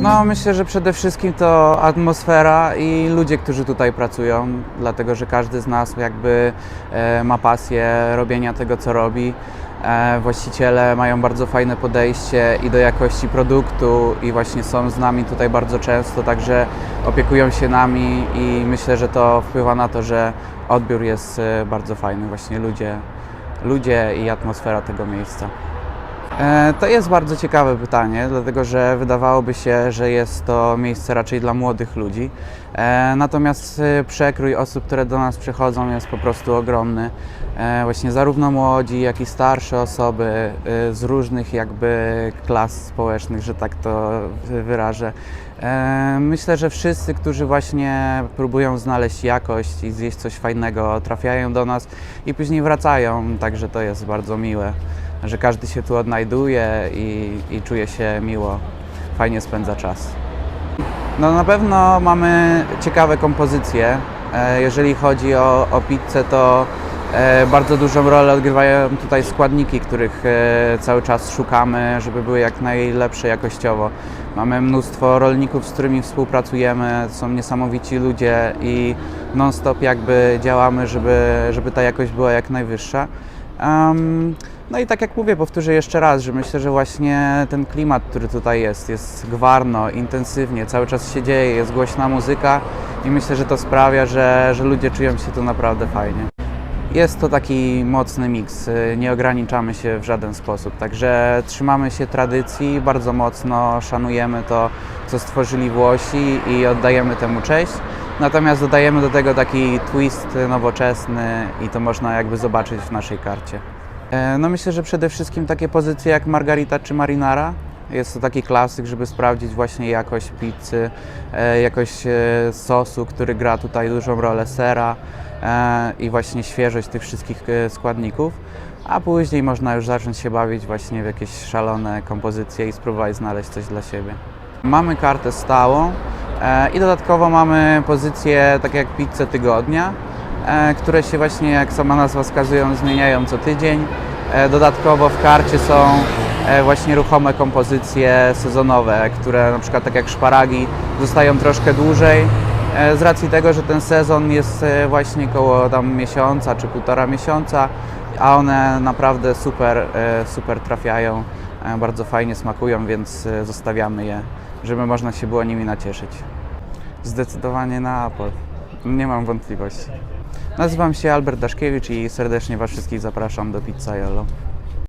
No, myślę, że przede wszystkim to atmosfera i ludzie, którzy tutaj pracują, dlatego że każdy z nas jakby e, ma pasję robienia tego, co robi. E, właściciele mają bardzo fajne podejście i do jakości produktu i właśnie są z nami tutaj bardzo często, także opiekują się nami i myślę, że to wpływa na to, że odbiór jest e, bardzo fajny, właśnie ludzie, ludzie i atmosfera tego miejsca. E, To jest bardzo ciekawe pytanie, dlatego że wydawałoby się, że jest to miejsce raczej dla młodych ludzi. E, Natomiast e, przekrój osób, które do nas przychodzą jest po prostu ogromny. E, Właśnie zarówno młodzi, jak i starsze osoby z różnych jakby klas społecznych, że tak to wy- wyrażę. Myślę, że wszyscy, którzy właśnie próbują znaleźć jakość i zjeść coś fajnego, trafiają do nas i później wracają, także to jest bardzo miłe że każdy się tu odnajduje i, i czuje się miło, fajnie spędza czas. No na pewno mamy ciekawe kompozycje. E, Jeżeli chodzi o, o pizzę, to e, bardzo dużą rolę odgrywają tutaj składniki, których e, cały czas szukamy, żeby były jak najlepsze jakościowo. Mamy mnóstwo rolników, z którymi współpracujemy, są niesamowici ludzie i non-stop jakby działamy, żeby, żeby ta jakość była jak najwyższa. Em, no i tak jak mówię, powtórzę jeszcze raz, że myślę, że właśnie ten klimat, który tutaj jest, jest gwarno, intensywnie, cały czas się dzieje, jest głośna muzyka i myślę, że to sprawia, że, że ludzie czują się tu naprawdę fajnie. Jest to taki mocny miks, y, nie ograniczamy się w żaden sposób, także trzymamy się tradycji bardzo mocno, szanujemy to, co stworzyli Włosi i oddajemy temu cześć. Natomiast dodajemy do tego taki twist nowoczesny i to można jakby zobaczyć w naszej karcie. E, No myślę, że przede wszystkim takie pozycje jak Margarita czy Marinara. Jest to taki klasyk, żeby sprawdzić właśnie jakość pizzy, e, jakość e, sosu, który gra tutaj dużą rolę, sera i właśnie świeżość tych wszystkich składników. A później można już zacząć się bawić właśnie w jakieś szalone kompozycje i spróbować znaleźć coś dla siebie. Mamy kartę stałą i dodatkowo mamy pozycje tak jak pizzę tygodnia, e, które się właśnie, jak sama nazwa wskazują, zmieniają co tydzień. E, Dodatkowo w karcie są e, właśnie ruchome kompozycje sezonowe, które na przykład tak jak szparagi zostają troszkę dłużej e, z racji tego, że ten sezon jest e, właśnie koło tam miesiąca czy półtora miesiąca, a one naprawdę super, e, super trafiają, e, bardzo fajnie smakują, więc e, zostawiamy je, żeby można się było nimi nacieszyć. Zdecydowanie na Apple. Nie mam wątpliwości. Nazywam się Albert Daszkiewicz i serdecznie Was wszystkich zapraszam do Pizzaiolo.